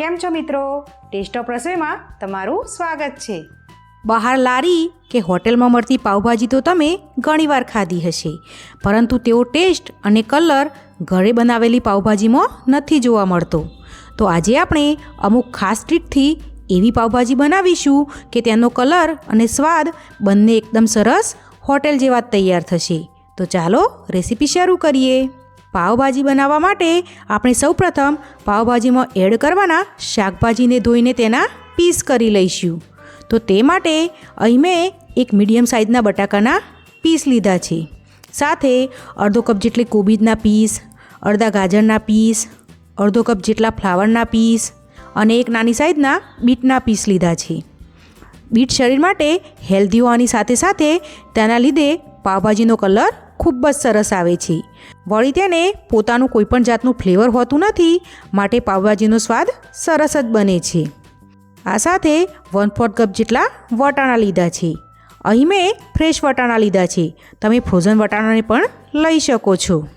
કેમ છો મિત્રો? ટેસ્ટ ઓફ રસોઈમાં તમારું સ્વાગત છે. બહાર લારી કે હોટેલમાં મળતી પાવભાજી તો તમે ઘણીવાર ખાધી હશે. પરંતુ તેઓ ટેસ્ટ અને કલર ઘરે બનાવેલી પાવભાજીમાં નથી જોવા મળતો. તો આજે આપણે અમુક ખાસ ટ્રીકથી એવી પાવભાજી બનાવીશું કે તેનો કલર અને સ્વાદ બંને એકદમ સરસ હોટેલ જેવા તૈયાર થશે. તો ચાલો રેસીપી શરૂ કરીએ. પાવભાજી બનાવવા માટે આપણે સૌપ્રથમ પાવભાજીમાં એડ કરવાના શાકભાજીને ધોઈને તેના પીસ કરી લઈશું. તો તે માટે અહીં મેં એક મીડિયમ સાઇઝના બટાકાના પીસ લીધા છે. સાથે અડધો કપ જેટલી કોબીજના પીસ, અડધા ગાજરના પીસ, અડધો કપ જેટલા ફ્લાવરના પીસ અને એક નાની સાઇઝના બીટના પીસ લીધા છે. બીટ શરીર માટે હેલ્ધી હોવાની સાથે સાથે તેના લીધે પાવભાજીનો કલર ખૂબ જ સરસ આવે છે. વળી તેને પોતાનું કોઈપણ જાતનું ફ્લેવર હોતું નથી, માટે પાવભાજીનો સ્વાદ સરસ જ બને છે. આ સાથે વન ફોર્થ કપ જેટલા વટાણા લીધા છે. અહીં મેં ફ્રેશ વટાણા લીધા છે. તમે ફ્રોઝન વટાણાને પણ લઈ શકો છો.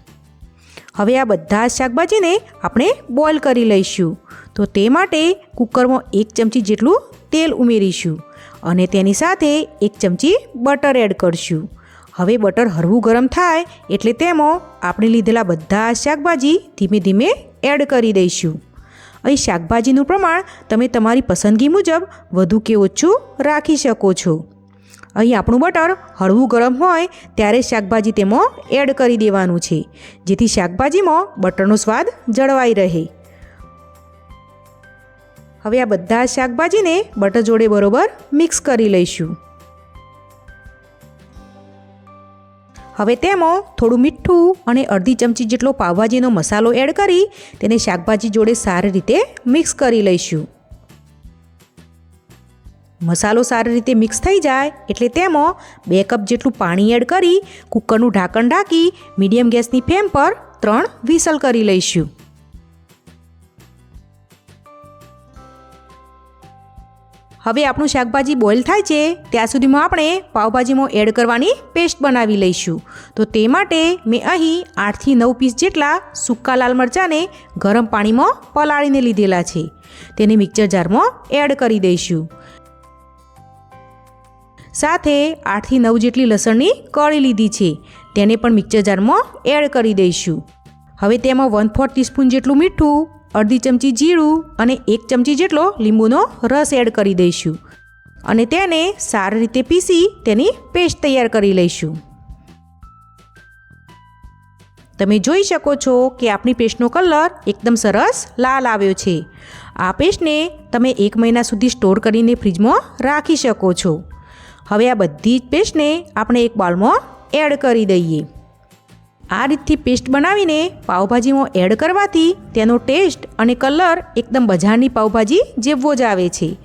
હવે આ બધા શાકભાજીને આપણે બોઇલ કરી લઈશું. તો તે માટે કુકરમાં એક ચમચી જેટલું તેલ ઉમેરીશું અને તેની સાથે એક ચમચી બટર એડ કરશું. હવે બટર હળવું ગરમ થાય એટલે તેમાં આપણે લીધેલા બધા શાકભાજી ધીમે ધીમે એડ કરી દઈશું. અહીં શાકભાજીનું પ્રમાણ તમે તમારી પસંદગી મુજબ વધુ કે ઓછું રાખી શકો છો. અહીં આપણું બટર હળવું ગરમ હોય ત્યારે શાકભાજી તેમાં એડ કરી દેવાનું છે, જેથી શાકભાજીમાં બટરનો સ્વાદ જળવાઈ રહે. હવે આ બધા શાકભાજીને બટર જોડે બરોબર મિક્સ કરી લઈશું. હવે તેમાં થોડું મીઠું અને અડધી ચમચી જેટલો પાવભાજીનો મસાલો એડ કરી તેને શાકભાજી જોડે સારી રીતે મિક્સ કરી લઈશું. મસાલો સારી રીતે મિક્સ થઈ જાય એટલે તેમાં બે કપ જેટલું પાણી એડ કરી કુકરનું ઢાંકણ ઢાંકી મીડિયમ ગેસની ફ્લેમ પર ત્રણ વિસલ કરી લઈશું. હવે આપણું શાકભાજી બોઇલ થાય છે, ત્યાં સુધીમાં આપણે પાવભાજીમાં એડ કરવાની પેસ્ટ બનાવી લઈશું. તો તે માટે મેં અહીં આઠથી નવ પીસ જેટલા સૂકા લાલ મરચાંને ગરમ પાણીમાં પલાળીને લીધેલા છે. તેને મિક્સર જારમાં એડ કરી દઈશું. સાથે આઠથી નવ જેટલી લસણની કળી લીધી છે, તેને પણ મિક્સર જારમાં એડ કરી દઈશું. હવે તેમાં વન ફોર્થ ટીસ્પૂન જેટલું મીઠું અડધી ચમચી જીરું અને એક ચમચી જેટલો લીંબુનો રસ એડ કરી દઈશું. અને તેને સારી રીતે પીસી તેની પેસ્ટ તૈયાર કરી લઈશું. તમે જોઈ શકો છો કે આપણી પેસ્ટનો કલર એકદમ સરસ લાલ આવ્યો છે. આ પેસ્ટને તમે એક મહિના સુધી સ્ટોર કરીને ફ્રીજમાં રાખી શકો છો. હવે આ બધી જ પેસ્ટને આપણે એક બાઉલમાં એડ કરી દઈએ. આ રીતથી પેસ્ટ બનાવીને પાવભાજીમાં એડ કરવાથી તેનો ટેસ્ટ અને કલર એકદમ બજારની પાવભાજી જેવો જ આવે છે.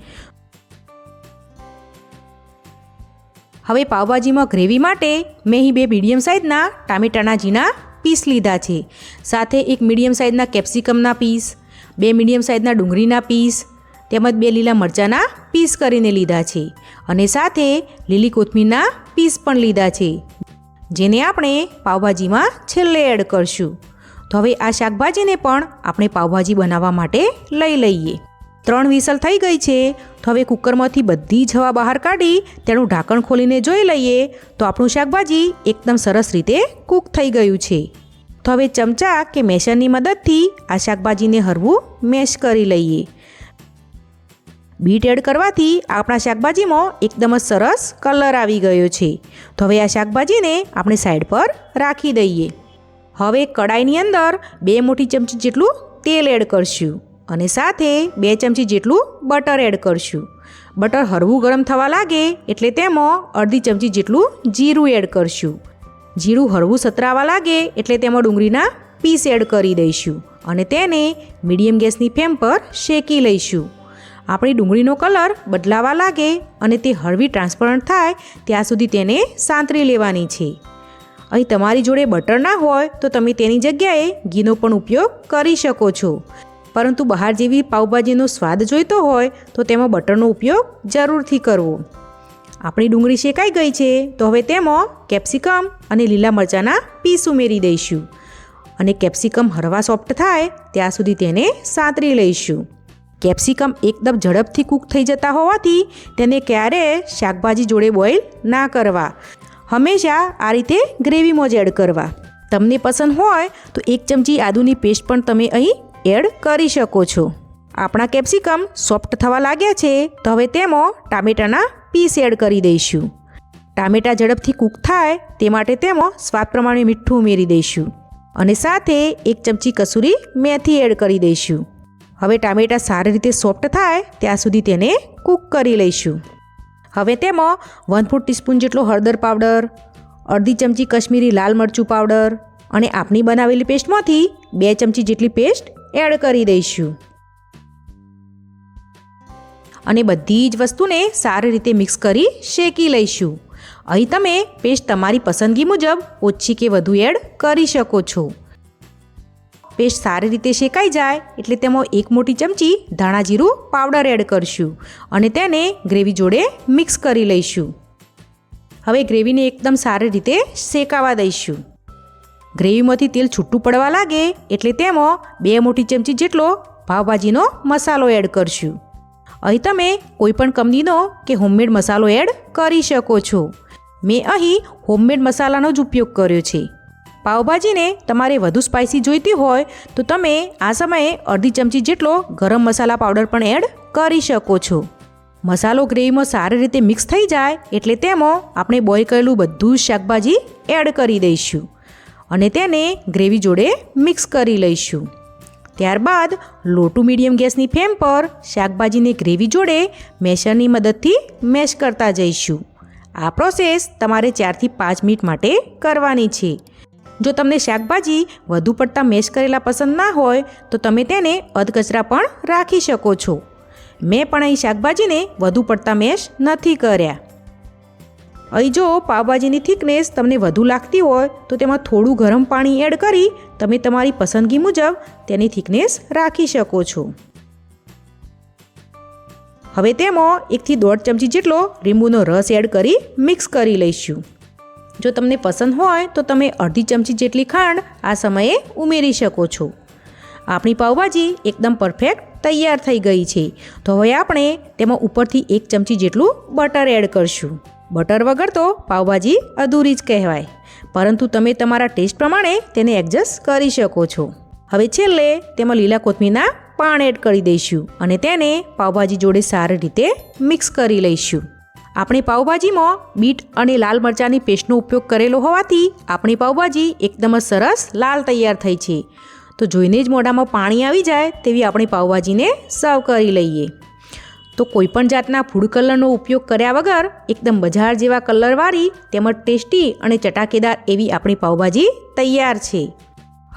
હવે પાવભાજીમાં ગ્રેવી માટે મેં અહીં બે મીડિયમ સાઇઝના ટામેટાના ઝીણા પીસ લીધા છે. સાથે એક મીડિયમ સાઇઝના કેપ્સિકમના પીસ, બે મીડિયમ સાઇઝના ડુંગળીના પીસ, તેમજ બે લીલા મરચાંના પીસ કરીને લીધા છે. અને સાથે લીલી કોથમીરના પીસ પણ લીધા છે. જેને આપણે પાવભાજીમાં છેલ્લે એડ કરશું. તો હવે આ શાકભાજીને પણ આપણે પાવભાજી બનાવવા માટે લઈ લઈએ. ત્રણ વિસલ થઈ ગઈ છે. તો હવે કુકરમાંથી બધી જ હવા બહાર કાઢી તેનું ઢાંકણ ખોલીને જોઈ લઈએ તો આપણું શાકભાજી એકદમ સરસ રીતે કૂક થઈ ગયું છે. તો હવે ચમચા કે મેશરની મદદથી આ શાકભાજીને હરવું મેશ કરી લઈએ. બીટ એડ કરવાથી આપણા શાકભાજીમાં એકદમ જ સરસ કલર આવી ગયો છે. તો હવે આ શાકભાજીને આપણે સાઈડ પર રાખી દઈએ. હવે કડાઈની અંદર બે મોટી ચમચી જેટલું તેલ એડ કરશું અને સાથે બે ચમચી જેટલું બટર એડ કરશું. બટર હળવું ગરમ થવા લાગે એટલે તેમાં અડધી ચમચી જેટલું જીરું એડ કરશું. જીરું હળવું સતરાવા લાગે એટલે તેમાં ડુંગળીના પીસ એડ કરી દઈશું અને તેને મીડિયમ ગેસની ફ્લેમ પર શેકી લઈશું. આપણી ડુંગળીનો કલર બદલાવા લાગે અને તે હળવી ટ્રાન્સપરન્ટ થાય, ત્યાં સુધી તેને સાંતરી લેવાની છે. અહીં તમારી જોડે બટર ના હોય, તો તમે તેની જગ્યાએ ઘીનો પણ ઉપયોગ કરી શકો છો. પરંતુ બહાર જેવી પાઉભાજીનો સ્વાદ જોઈતો હોય, તો તેમાં બટરનો ઉપયોગ જરૂરથી કરવો. આપણી ડુંગળી શેકાઈ ગઈ છે, તો હવે તેમાં કેપ્સિકમ અને લીલા મરચાંના પીસ ઉમેરી દઈશું. અને કેપ્સિકમ હળવા સોફ્ટ થાય, ત્યાં સુધી તેને સાંતરી લઈશું. કેપ્સિકમ એકદમ ઝડપથી કૂક થઈ જતા હોવાથી તેને ક્યારેય શાકભાજી જોડે બોઇલ ના કરવા. હંમેશા આ રીતે ગ્રેવીમાં જ એડ કરવા. તમને પસંદ હોય તો એક ચમચી આદુની પેસ્ટ પણ તમે અહીં એડ કરી શકો છો. આપણા કેપ્સિકમ સોફ્ટ થવા લાગ્યા છે તો હવે તેમાં ટામેટાના પીસ એડ કરી દઈશું. ટામેટા ઝડપથી કૂક થાય તે માટે તેમાં સ્વાદ પ્રમાણે મીઠું ઉમેરી દઈશું. અને સાથે એક ચમચી કસૂરી મેથી એડ કરી દઈશું. હવે ટામેટા સારી રીતે સોફ્ટ થાય, ત્યાં સુધી તેને કૂક કરી લઈશું. હવે તેમાં વન ફૂટ ટીસ્પૂન જેટલો હળદર પાવડર, અડધી ચમચી કશ્મીરી લાલ મરચું પાવડર અને આપણી બનાવેલી પેસ્ટમાંથી બે ચમચી જેટલી પેસ્ટ એડ કરી દઈશું. અને બધી જ વસ્તુને સારી રીતે મિક્સ કરી શેકી લઈશું. અહીં તમે પેસ્ટ તમારી પસંદગી મુજબ ઓછી કે વધુ એડ કરી શકો છો. પેસ્ટ સારી રીતે શેકાઈ જાય એટલે તેમાં એક મોટી ચમચી ધાણા જીરું પાવડર એડ કરશું અને તેને ગ્રેવી જોડે મિક્સ કરી લઈશું. હવે ગ્રેવીને એકદમ સારી રીતે શેકાવા દઈશું. ગ્રેવીમાંથી તેલ છૂટું પડવા લાગે એટલે તેમાં બે મોટી ચમચી જેટલો પાવભાજીનો મસાલો એડ કરશું. અહીં તમે કોઈપણ કંપનીનો કે હોમમેડ મસાલો એડ કરી શકો છો. મેં અહીં હોમમેડ મસાલાનો જ ઉપયોગ કર્યો છે. પાવભાજીને તમારે વધુ સ્પાઇસી જોઈતી હોય તો તમે આ સમયે અડધી ચમચી જેટલો ગરમ મસાલા પાવડર પણ એડ કરી શકો છો. મસાલો ગ્રેવીમાં સારી રીતે મિક્સ થઈ જાય એટલે તેમાં આપણે બોઇલ કરેલું બધું જ શાકભાજી એડ કરી દઈશું અને તેને ગ્રેવી જોડે મિક્સ કરી લઈશું. ત્યારબાદ લોટું મીડિયમ ગેસની ફ્લેમ પર શાકભાજીને ગ્રેવી જોડે મેશરની મદદથી મેશ કરતા જઈશું. આ પ્રોસેસ તમારે ચારથી પાંચ મિનિટ માટે કરવાની છે. જો તમને શાકભાજી વધુ પડતા મેશ કરેલા પસંદ ના હોય, તો તમે તેને અધકચરા પણ રાખી શકો છો. મેં પણ અહીં શાકભાજીને વધુ પડતા મેશ નથી કર્યા. અહીં જો પાવભાજીની થિકનેસ તમને વધુ લાગતી હોય, તો તેમાં થોડું ગરમ પાણી એડ કરી તમે તમારી પસંદગી મુજબ તેની થિકનેસ રાખી શકો છો. હવે તેમાં એકથી દોઢ ચમચી જેટલો લીંબુનો રસ એડ કરી મિક્સ કરી લઈશું. જો તમને પસંદ હોય તો તમે અડધી ચમચી જેટલી ખાંડ આ સમયે ઉમેરી શકો છો. આપણી પાવભાજી એકદમ પરફેક્ટ તૈયાર થઈ ગઈ છે. તો હવે આપણે તેમાં ઉપરથી એક ચમચી જેટલું બટર એડ કરશું. બટર વગર તો પાવભાજી અધૂરી જ કહેવાય. પરંતુ તમે તમારા ટેસ્ટ પ્રમાણે તેને એડજસ્ટ કરી શકો છો. હવે છેલ્લે તેમાં લીલા કોથમીરના પાન એડ કરી દઈશું અને તેને પાવભાજી જોડે સારી રીતે મિક્સ કરી લઈશું. આપણે પાઉભાજીમાં બીટ અને લાલ મરચાંની પેસ્ટનો ઉપયોગ કરેલો હોવાથી આપણી પાઉભાજી એકદમ જ સરસ લાલ તૈયાર થઈ છે. તો જોઈને જ મોઢામાં પાણી આવી જાય તેવી આપણી પાઉભાજીને સર્વ કરી લઈએ. તો કોઈપણ જાતના ફૂડ કલરનો ઉપયોગ કર્યા વગર એકદમ બજાર જેવા કલરવાળી તેમજ ટેસ્ટી અને ચટાકેદાર એવી આપણી પાઉભાજી તૈયાર છે.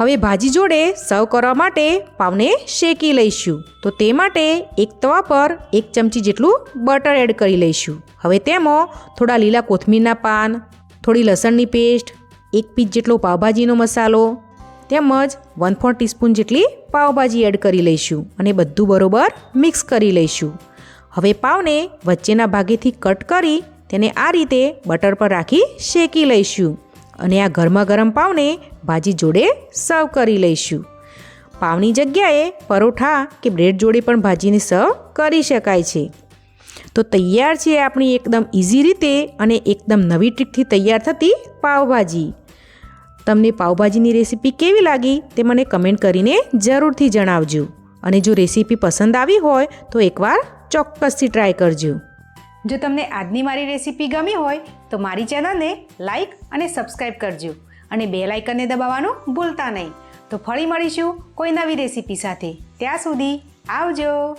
હવે ભાજી જોડે સર્વ કરવા માટે પાવને શેકી લઈશું. તો તે માટે એક તવા પર એક ચમચી જેટલું બટર એડ કરી લઈશું. હવે તેમાં થોડા લીલા કોથમીરના પાન, થોડી લસણની પેસ્ટ, એક પીસ જેટલો પાવભાજીનો મસાલો, તેમજ વન ફોર ટીસ્પૂન જેટલી પાવભાજી એડ કરી લઈશું અને બધું બરોબર મિક્સ કરી લઈશું. હવે પાવને વચ્ચેના ભાગેથી કટ કરી તેને આ રીતે બટર પર રાખી શેકી લઈશું. અને આ ગરમા ગરમ પાવને ભાજી જોડે સર્વ કરી લઈશું. પાવની જગ્યાએ પરોઠા કે બ્રેડ જોડે પણ ભાજીને સર્વ કરી શકાય છે. તો તૈયાર છે આપણી એકદમ ઇઝી રીતે અને એકદમ નવી ટ્રીકથી તૈયાર થતી પાવભાજી. તમને પાવભાજીની રેસીપી કેવી લાગી તે મને કમેન્ટ કરીને જરૂરથી જણાવજો. અને જો રેસીપી પસંદ આવી હોય તો એકવાર ચોક્કસથી ટ્રાય કરજો. જો તમને આજની મારી રેસીપી ગમી હોય, તો મારી ચેનલને લાઇક અને સબસ્ક્રાઈબ કરજો અને બે લાઇકનને દબાવવાનું ભૂલતા નહીં. તો ફરી મળીશું કોઈ નવી રેસીપી સાથે. ત્યાં સુધી આવજો.